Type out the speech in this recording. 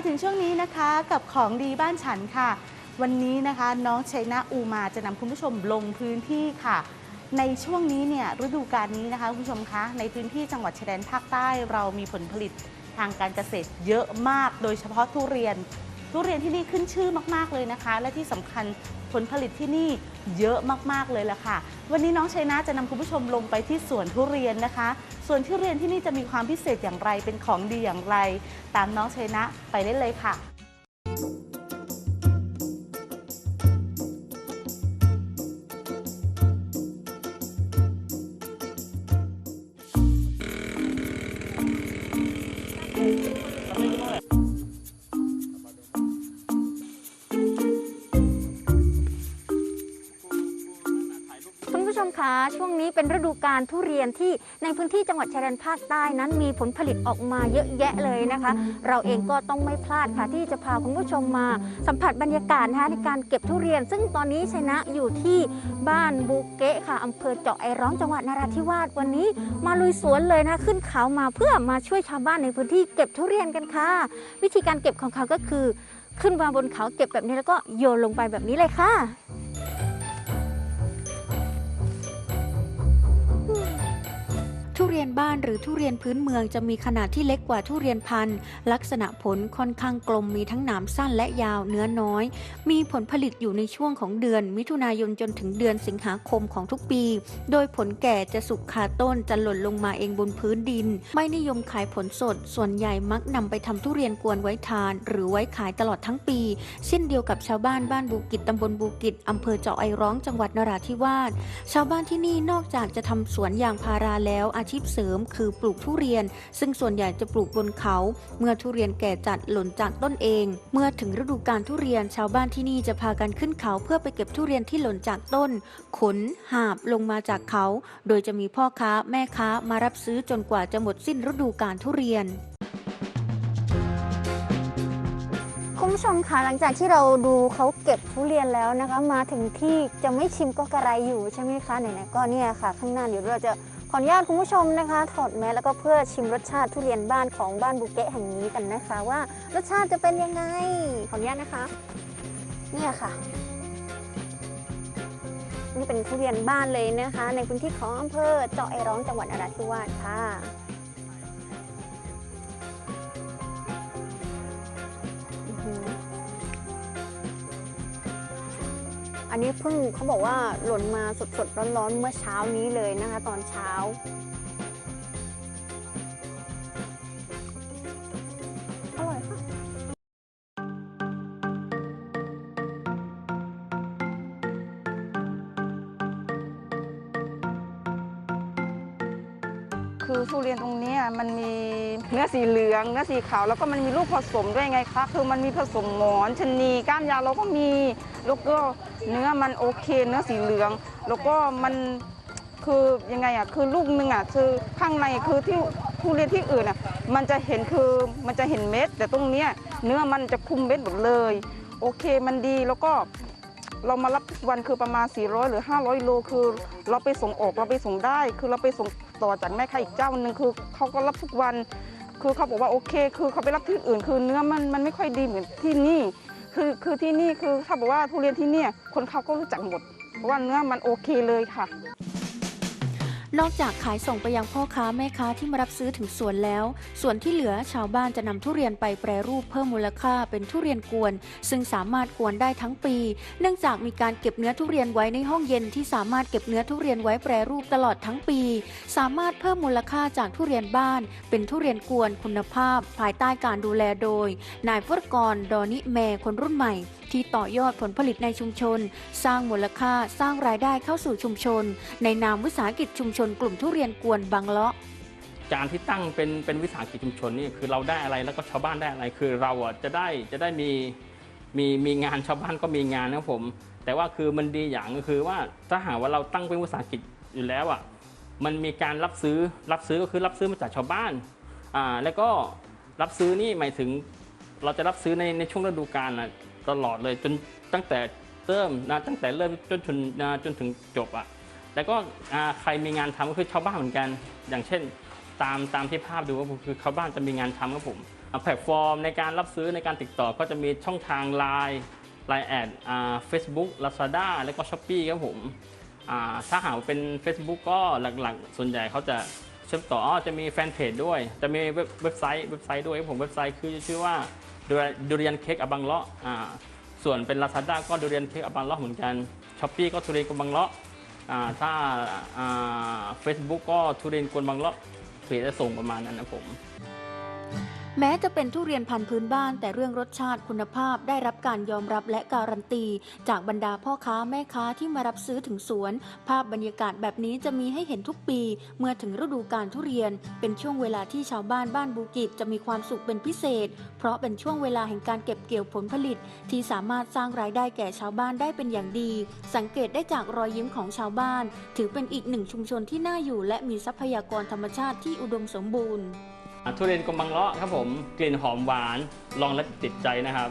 มาถึงช่วงนี้นะคะกับของดีบ้านฉันค่ะ วันนี้นะคะน้องชัยนาอูมาจะนำคุณผู้ชมลงพื้นที่ค่ะ ในช่วงนี้เนี่ยฤดูกาลนี้นะคะคุณผู้ชมคะในพื้นที่จังหวัดชายแดนภาคใต้เรามีผลผลิตทางการเกษตรเยอะมาก โดยเฉพาะทุเรียน ทุเรียนที่นี่ขึ้นชื่อมากๆเลยนะคะ และที่สำคัญผลผลิตที่นี่เยอะมากๆเลยล่ะค่ะ วันนี้น้องชัยนาจะนำคุณผู้ชมลงไปที่สวนทุเรียนนะคะส่วนทุเรียนที่นี่จะมีความพิเศษอย่างไรเป็นของดีอย่างไร ตามน้องชัยนะไปได้เลยค่ะ ช่วงนี้เป็นฤดูการทุเรียนที่ในพื้นที่จังหวัดชายแดนภาคใต้นั้นมีผลผลิตออกมาเยอะแยะเลยนะคะ เราเองก็ต้องไม่พลาดค่ะที่จะพาคุณผู้ชมมา สัมผัสบรรยากาศนะคะในการเก็บทุเรียน ซึ่งตอนนี้ชนะอยู่ที่บ้านบูเกะค่ะอำเภอเจาะไอร้องจังหวัดนราธิวาสวันนี้ มาลุยสวนเลยนะขึ้นเขามาเพื่อมาช่วยชาวบ้านในพื้นที่เก็บทุเรียนกันค่ะ วิธีการเก็บของเขาก็คือ ขึ้นมาบนเขาเก็บแบบนี้แล้วก็โยนลงไปแบบนี้เลยค่ะ รียนบ้านหรือทุเรียนพื้นเมืองจะมีขนาดที่เล็กกว่าทุเรียนพันธุ์ ลักษณะผลค่อนข้างกลมมีทั้งหนามสั้นและยาวเนื้อน้อย มีผลผลิตอยู่ในช่วงของเดือน มิถุนายนจนถึงเดือนสิงหาคมของทุกปี โดยผลแก่จะสุกคาต้นจะหล่นลงมาเองบนพื้นดิน ไม่นิยมขายผลสด ส่วนใหญ่มักนำไปทำทุเรียนกวนไว้ทาน หรือไว้ขายตลอดทั้งปี เช่นเดียวกับชาวบ้านบ้านบูกิจตำบลบูกิจอำเภอเจาะไอร้องจังหวัดนราธิวาสชาวบ้านที่นี่นอกจากจะทำสวนยางพาราแล้วอาชีพเสริมคือปลูกทุเรียน ซึ่งส่วนใหญ่จะปลูกบนเขา เมื่อทุเรียนแก่จัดหล่นจากต้นเอง เมื่อถึงฤดูกาลทุเรียนชาวบ้านที่นี่จะพากันขึ้นเขาเพื่อไปเก็บทุเรียนที่หล่นจากต้น ขน หาบลงมาจากเขา โดยจะมีพ่อค้าแม่ค้ามารับซื้อจนกว่าจะหมดสิ้นฤดูกาลทุเรียนคุณผู้ชมคะหลังจากที่เราดูเขาเก็บทุเรียนแล้วนะคะ มาถึงที่จะไม่ชิมก็กระไรอยู่ใช่ไหมคะไหนๆก็เนี่ยค่ะ ข้างหน้าเดี๋ยวเราจะ ขออนุญาตคุณผู้ชมนะคะ ถอดแมสแล้วก็เพื่อชิมรสชาติทุเรียนบ้านของบ้านบุเกะแห่งนี้กันนะคะ ว่ารสชาติจะเป็นยังไง ขออนุญาตนะคะ เนี่ยค่ะ นี่เป็นทุเรียนบ้านเลยนะคะ ในพื้นที่ของอำเภอเจาะไอร้องจังหวัดนราธิวาสค่ะ อันนี้เพิ่งเขาบอกว่าหล่นมาสดๆร้อนๆเมื่อเช้านี้เลยนะคะ ตอนเช้า คือทุเรียนตรงนี้มันมีเนื้อสีเหลืองเนื้อสีขาวแล้วก็มันมีลูกผสมด้วยไงคะคือมันมีผสมหมอนชะนีก้านยาวเราก็มีแล้วก็เนื้อมันโอเค เนื้อสีเหลือง แล้วก็มันคือยังไงอะคือลูกหนึงอะคือข้างในคือที่ทุเรียนที่อื่นอะมันจะเห็นคือมันจะเห็นเม็ด แต่ตรงเนี้ยเนื้อมันจะคุมเม็ดหมดเลย โอเคมันดีแล้วก็เรามารับวันคือประมาณ 400 หรือ 500 โล คือเราไปส่งออกเราไปส่งได้ คือเราไปส่ง ต่อจากแม่ค้าอีกเจ้าหนึ่งคือเขาก็รับทุกวัน คือเขาบอกว่าโอเค คือเขาไปรับที่อื่น คือเนื้อมันมันไม่ค่อยดีเหมือนที่นี่ คือคือที่นี่คือถ้าบอกว่าทุเรียนที่เนี่ยคนเขาก็รู้จักหมดเพราะว่าเนื้อมันโอเคเลยค่ะ นอกจากขายส่งไปยังพ่อค้าแม่ค้าที่มารับซื้อถึงสวนแล้ว ส่วนที่เหลือชาวบ้านจะนำทุเรียนไปแปรรูปเพิ่มมูลค่าเป็นทุเรียนกวน ซึ่งสามารถกวนได้ทั้งปี เนื่องจากมีการเก็บเนื้อทุเรียนไว้ในห้องเย็นที่สามารถเก็บเนื้อทุเรียนไว้แปรรูปตลอดทั้งปี สามารถเพิ่มมูลค่าจากทุเรียนบ้าน เป็นทุเรียนกวนคุณภาพ ภายใต้การดูแลโดย นายพจกรดอนิแมคนรุ่นใหม่ ที่ต่อยอดผลผลิตในชุมชน สร้างมูลค่าสร้างรายได้เข้าสู่ชุมชน ในนามวิสาหกิจชุมชนกลุ่มทุเรียนกวนบางเลาะการที่ตั้งเป็นเป็นวิสาหกิจชุมชนนี่คือเราได้อะไรแล้วก็ชาวบ้านได้อะไรคือเราอะจะได้จะได้มีมีมีงานชาวบ้านก็มีงานนะผม แต่ว่าคือมันดีอย่างก็คือว่าถ้าหากว่าเราตั้งเป็นวิสาหกิจอยู่แล้วอะมันมีการรับซื้อรับซื้อก็คือรับซื้อมาจากชาวบ้านอ่าแล้วก็รับซื้อนี่หมายถึงเราจะรับซื้อในในช่วงฤดูกาลนะ ตลอดเลยจนตั้งแต่เริ่มนะตั้งแต่เริ่มจนจนนะจนถึงจบอะแล้วก็ใครมีงานทำก็คือชาวบ้านเหมือนกัน อย่างเช่น ตามตามที่ภาพดูก็คือชาวบ้านจะมีงานทำครับผมแพลตฟอร์มในการรับซื้อในการติดต่อก็จะมีช่องทาง Line ไลน์แอดเฟซบุ๊กลาซาด้าแล้วก็ช้อปปี้ครับผมถ้าหากว่าเป็น Facebook ก็หลักๆ ส่วนใหญ่เขาจะเชื่อมต่อจะมีแฟนเพจด้วย จะมีเว็บเว็บไซต์เว็บไซต์ด้วยครับผมเว็บไซต์คือชื่อว่า ดูเรียนเค้กอบังเลาะอ่าส่วนเป็น Lazada ก็ดูเรียนเค้กอบังเลาะเหมือนกันช้อปปี้ก็ทุเรียนกวนบังเลาะอ่าถ้าเฟซบุ๊กก็ทุเรียนกวนบังเลาะเพจจะส่งประมาณนั้นนะผม แม้จะเป็นทุเรียนพันธุ์พื้นบ้านแต่เรื่องรสชาติคุณภาพได้รับการยอมรับและการันตี จากบรรดาพ่อค้าแม่ค้าที่มารับซื้อถึงสวน ภาพบรรยากาศแบบนี้จะมีให้เห็นทุกปี เมื่อถึงฤดูการทุเรียน เป็นช่วงเวลาที่ชาวบ้านบ้านบูกิจจะมีความสุขเป็นพิเศษ เพราะเป็นช่วงเวลาแห่งการเก็บเกี่ยวผลผลิต ที่สามารถสร้างรายได้แก่ชาวบ้านได้เป็นอย่างดี สังเกตได้จากรอยยิ้มของชาวบ้าน ถือเป็นอีกหนึ่งชุมชนที่น่าอยู่ และมีทรัพยากรธรรมชาติที่อุดมสมบูรณ์ ทุเรียนกลมบังเลาะครับผมกลิ่นหอมหวานลองและติดใจนะครับ